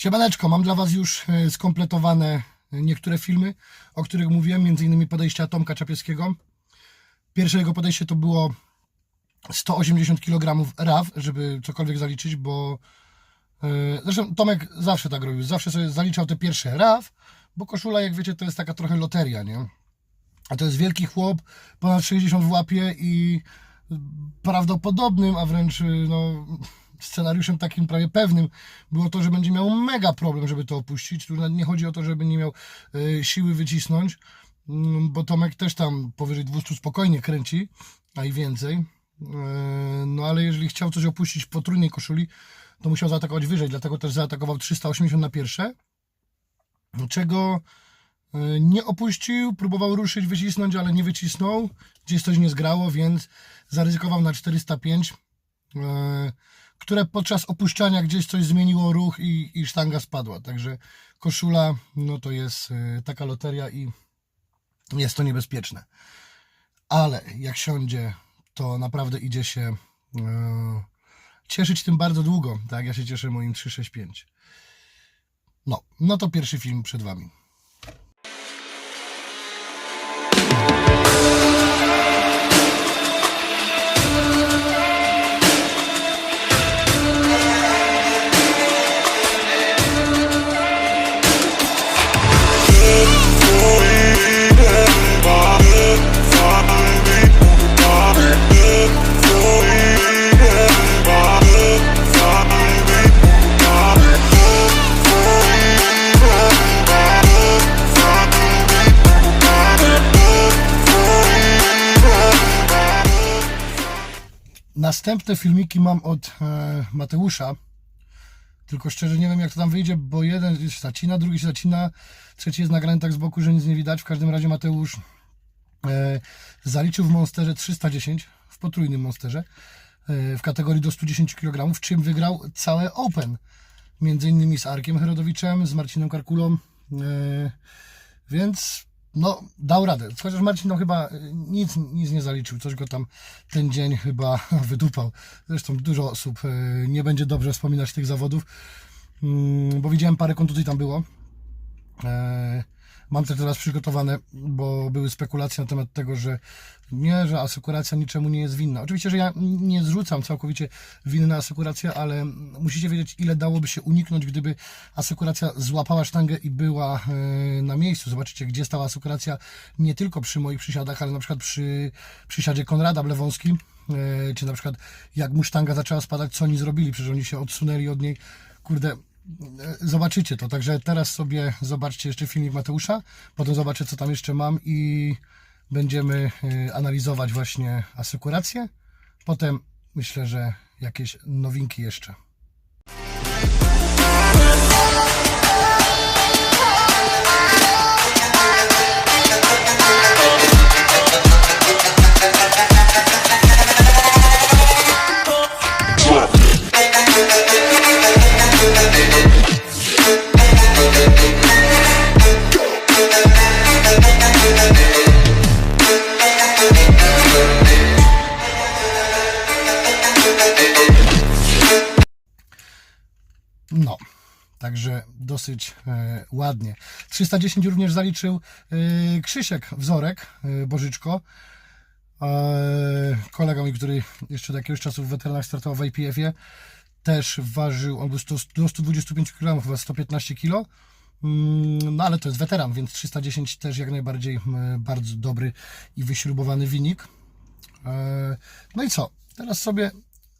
Siemaneczko, mam dla Was już e, skompletowane niektóre filmy, o których mówiłem, między innymi podejścia Tomka Czapieskiego. Pierwsze jego podejście to było 180 kg RAW, żeby cokolwiek zaliczyć, bo e, zresztą Tomek zawsze tak robił, zawsze sobie zaliczał te pierwsze RAW, bo koszula, jak wiecie, to jest taka trochę loteria, nie? A to jest wielki chłop, ponad 60 w łapie i prawdopodobnym, a wręcz no, scenariuszem takim prawie pewnym było to, że będzie miał mega problem, żeby to opuścić. Tu nie chodzi o to, żeby nie miał e, siły wycisnąć, mm, bo Tomek też tam powyżej 200 spokojnie kręci, a i więcej. E, No ale jeżeli chciał coś opuścić w potrójnej koszuli, to musiał zaatakować wyżej, dlatego też zaatakował 380 na pierwsze, czego e, nie opuścił, próbował ruszyć, wycisnąć, ale nie wycisnął, gdzieś coś nie zgrało, więc zaryzykował na 405, e, które podczas opuszczania gdzieś coś zmieniło ruch i, i sztanga spadła, także koszula, no to jest e, taka loteria i jest to niebezpieczne. Ale jak siądzie, to naprawdę idzie się e, cieszyć tym bardzo długo, tak ja się cieszę moim 365. No, no to pierwszy film przed Wami. Następne filmiki mam od e, Mateusza. Tylko szczerze nie wiem jak to tam wyjdzie, bo jeden się zacina, drugi się zacina, trzeci jest nagrany tak z boku, że nic nie widać. W każdym razie Mateusz e, zaliczył w Monsterze 310, w potrójnym Monsterze, e, w kategorii do 110 kg, czym wygrał całe Open. Między innymi z Arkiem Herodowiczem, z Marcinem Karkulą. Więc no, dał radę. Chociaż Marcin no chyba y, nic, nic nie zaliczył, coś go tam ten dzień chyba wydupał. Zresztą dużo osób y, nie będzie dobrze wspominać tych zawodów, mm, bo widziałem parę kontuzji tam było. Mam też teraz przygotowane, bo były spekulacje na temat tego, że nie, że asekuracja niczemu nie jest winna. Oczywiście, że ja nie zrzucam całkowicie winy na asekurację, ale musicie wiedzieć, ile dałoby się uniknąć, gdyby asekuracja złapała sztangę i była e, na miejscu. Zobaczycie, gdzie stała asekuracja nie tylko przy moich przysiadach, ale na przykład przy przysiadzie Konrada Blewąskim, e, czy na przykład jak mu sztanga zaczęła spadać, co oni zrobili, przecież oni się odsunęli od niej. Kurde, zobaczycie to. Także teraz sobie zobaczcie jeszcze filmik Mateusza, potem zobaczę, co tam jeszcze mam i będziemy y, analizować właśnie asekurację. Potem myślę, że jakieś nowinki jeszcze. Także dosyć e, ładnie. 310 również zaliczył e, Krzysiek Wzorek, e, Bożyczko. Kolega mój, który jeszcze do jakiegoś czasu w weteranach startował w IPF-ie, też ważył, on był 100, do 125 kg, chyba 115 kg. Mm, No ale to jest weteran, więc 310 też jak najbardziej bardzo dobry i wyśrubowany wynik. No i co? Teraz sobie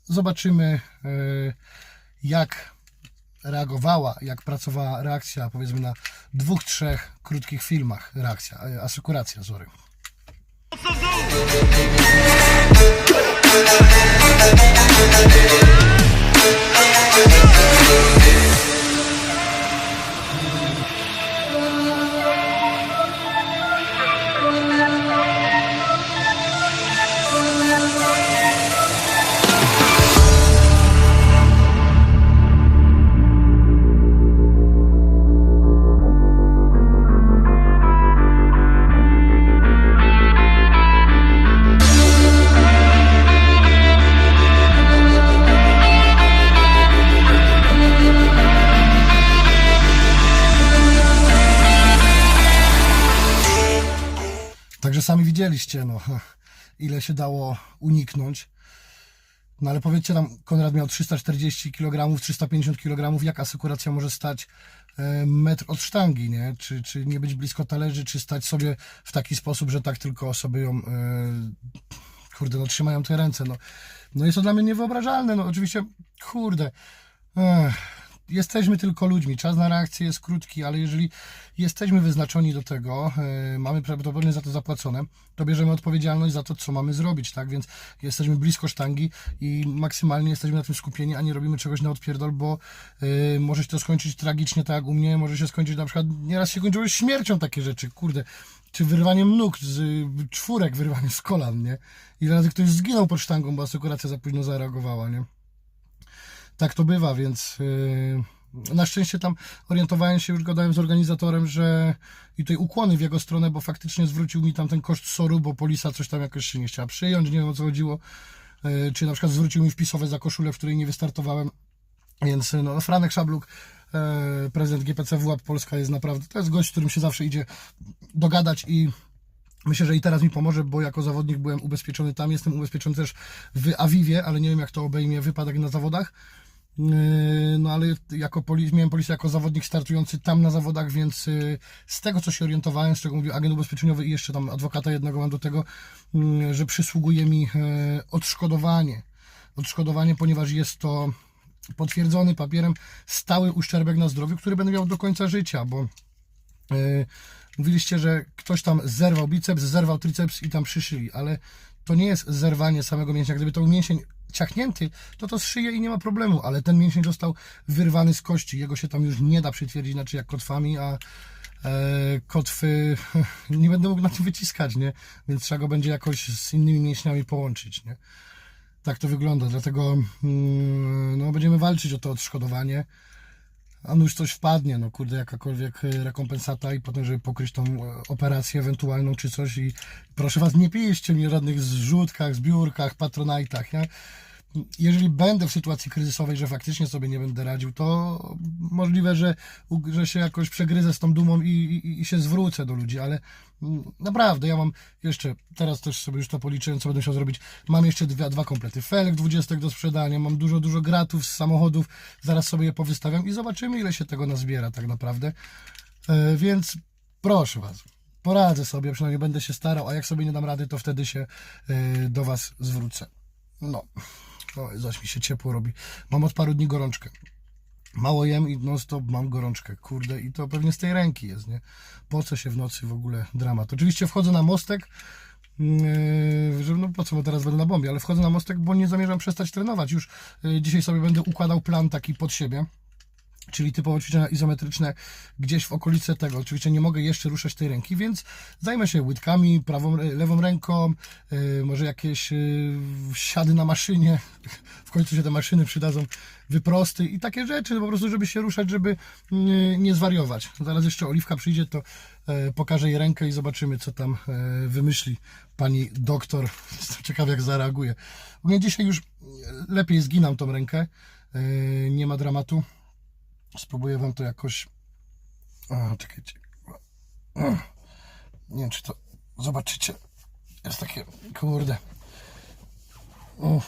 zobaczymy, jak reagowała, jak pracowała reakcja, powiedzmy na dwóch, trzech krótkich filmach, reakcja, e, asykuracja, sorry. Mocno! Widzieliście, no, ile się dało uniknąć. No ale powiedzcie tam, Konrad miał 340 kg, 350 kg, jak asekuracja może stać e, metr od sztangi, nie? Czy, czy nie być blisko talerzy, czy stać sobie w taki sposób, że tak tylko osoby ją, e, kurde, no trzymają te ręce, no. No jest to dla mnie niewyobrażalne, no oczywiście, kurde, ech, jesteśmy tylko ludźmi, czas na reakcję jest krótki, ale jeżeli jesteśmy wyznaczeni do tego, e, mamy prawdopodobnie za to zapłacone, to bierzemy odpowiedzialność za to, co mamy zrobić, tak? Więc jesteśmy blisko sztangi i maksymalnie jesteśmy na tym skupieni, a nie robimy czegoś na odpierdol, bo e, może się to skończyć tragicznie, tak jak u mnie, może się skończyć na przykład, nieraz się kończyły śmiercią takie rzeczy, kurde, czy wyrwaniem nóg, z y, czwórek, wyrwaniem z kolan, nie? Ile razy ktoś zginął pod sztangą, bo asekuracja za późno zareagowała, nie? Tak to bywa, więc yy, na szczęście tam orientowałem się, już gadałem z organizatorem, że i tutaj ukłony w jego stronę, bo faktycznie zwrócił mi tam ten koszt soru, bo polisa coś tam jakoś się nie chciała przyjąć, nie wiem o co chodziło, yy, czy na przykład zwrócił mi wpisowe za koszulę, w której nie wystartowałem, więc yy, no, Franek Szabluk, prezydent GPC WAP Polska jest naprawdę, to jest gość, z którym się zawsze idzie dogadać i Myślę, że i teraz mi pomoże, bo jako zawodnik byłem ubezpieczony tam, jestem ubezpieczony też w Awiwie, ale nie wiem jak to obejmie wypadek na zawodach. Yy, No ale jako poli- miałem polisę jako zawodnik startujący tam na zawodach, więc yy, z tego co się orientowałem, z czego mówił agent ubezpieczeniowy i jeszcze tam adwokata jednego mam do tego, yy, że przysługuje mi odszkodowanie. Odszkodowanie, ponieważ jest to potwierdzony papierem stały uszczerbek na zdrowiu, który będę miał do końca życia, bo mówiliście, że ktoś tam zerwał biceps, zerwał triceps i tam przyszyli, ale to nie jest zerwanie samego mięśnia. Gdyby to mięsień ciachnięty, to to zszyje i nie ma problemu, ale ten mięsień został wyrwany z kości. Jego się tam już nie da przytwierdzić, znaczy jak kotwami, a e, kotwy nie będę mógł na tym wyciskać, nie? Więc trzeba go będzie jakoś z innymi mięśniami połączyć, nie? Tak to wygląda, dlatego mm, no, będziemy walczyć o to odszkodowanie. A no już coś wpadnie, no kurde, jakakolwiek e, rekompensata i potem, żeby pokryć tą e, operację ewentualną czy coś i proszę Was, nie piszcie mi o żadnych zrzutkach, zbiórkach, patronajtach, nie? Jeżeli będę w sytuacji kryzysowej, że faktycznie sobie nie będę radził, to możliwe, że, że się jakoś przegryzę z tą dumą i, i, i się zwrócę do ludzi, ale mm, naprawdę, ja mam jeszcze, teraz też sobie już to policzyłem, co będę musiał zrobić, mam jeszcze dwa, dwa komplety felg 20 do sprzedania, mam dużo, dużo gratów z samochodów, zaraz sobie je powystawiam i zobaczymy, ile się tego nazbiera tak naprawdę, e, więc proszę Was, poradzę sobie, przynajmniej będę się starał, a jak sobie nie dam rady, to wtedy się e, do Was zwrócę. No, o, zaś mi się ciepło robi. Mam od paru dni gorączkę. Mało jem i non stop mam gorączkę, kurde, i to pewnie z tej ręki jest, nie? Po co się w nocy w ogóle dramat? Oczywiście wchodzę na mostek, yy, że no po co, bo teraz będę na bombie, ale wchodzę na mostek, bo nie zamierzam przestać trenować. Już yy, dzisiaj sobie będę układał plan taki pod siebie czyli typowo ćwiczenia izometryczne gdzieś w okolicy tego. Oczywiście nie mogę jeszcze ruszać tej ręki, więc zajmę się łydkami, prawą, lewą ręką, yy, może jakieś yy, siady na maszynie, w końcu się te maszyny przydadzą, wyprosty i takie rzeczy, po prostu żeby się ruszać, żeby yy, nie zwariować. Zaraz jeszcze Oliwka przyjdzie, to yy, pokażę jej rękę i zobaczymy, co tam yy, wymyśli pani doktor. Jestem jak zareaguje. Mnie dzisiaj już lepiej zginam tą rękę, yy, nie ma dramatu. Spróbuję wam to jakoś. A, czekajcie. O, Nie wiem, czy to zobaczycie. Jest takie. Kurde. O,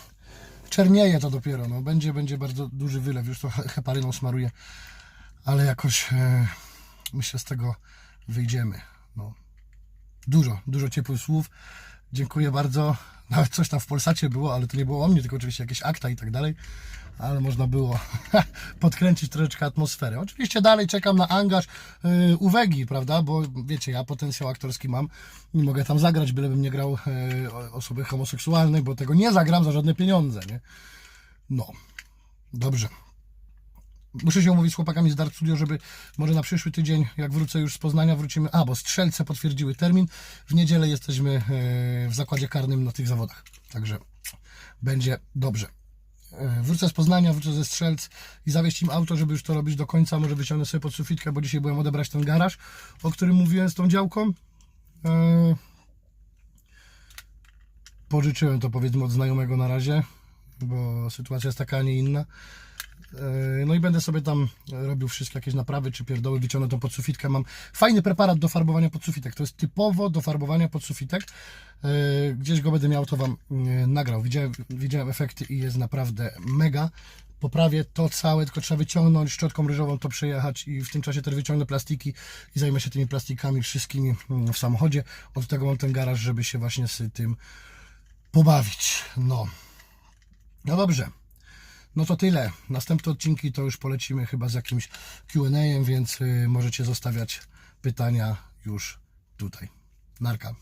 czernieje to dopiero. No. Będzie, będzie bardzo duży wylew. Już to he- heparyną smaruję. Ale jakoś e, myślę z tego wyjdziemy. No. Dużo, dużo ciepłych słów. Dziękuję bardzo. Nawet coś tam w Polsacie było, ale to nie było o mnie, tylko oczywiście jakieś akta i tak dalej. Ale można było podkręcić troszeczkę atmosferę. Oczywiście dalej czekam na angaż yy, uwagi, prawda? Bo wiecie, ja potencjał aktorski mam. Nie mogę tam zagrać, bylebym nie grał o- osoby homoseksualnej, bo tego nie zagram za żadne pieniądze, nie? No. Dobrze. Muszę się umówić z chłopakami z Dart Studio, żeby może na przyszły tydzień, jak wrócę już z Poznania, wrócimy. A, bo strzelce potwierdziły termin. W niedzielę jesteśmy e, w zakładzie karnym na tych zawodach. Także będzie dobrze. E, Wrócę z Poznania, wrócę ze strzelc i zawieźć im auto, żeby już to robić do końca. Może wyciągnę sobie pod sufitkę, bo dzisiaj byłem odebrać ten garaż, o którym mówiłem z tą działką. E, Pożyczyłem to powiedzmy od znajomego na razie. Bo sytuacja jest taka, a nie inna. E, No i będę sobie tam robił wszystkie jakieś naprawy czy pierdoły, wyciągnę tą podsufitkę. Mam fajny preparat do farbowania podsufitek. To jest typowo do farbowania podsufitek. E, Gdzieś go będę miał, to Wam e, nagrał. Widziałem, widziałem efekty i jest naprawdę mega. Poprawię to całe, tylko trzeba wyciągnąć szczotką ryżową, to przejechać i w tym czasie też wyciągnę plastiki i zajmę się tymi plastikami wszystkimi mm, w samochodzie. Od tego mam ten garaż, żeby się właśnie z tym pobawić. No. No dobrze. No to tyle. Następne odcinki to już polecimy chyba z jakimś QA, więc y, możecie zostawiać pytania już tutaj. Narka.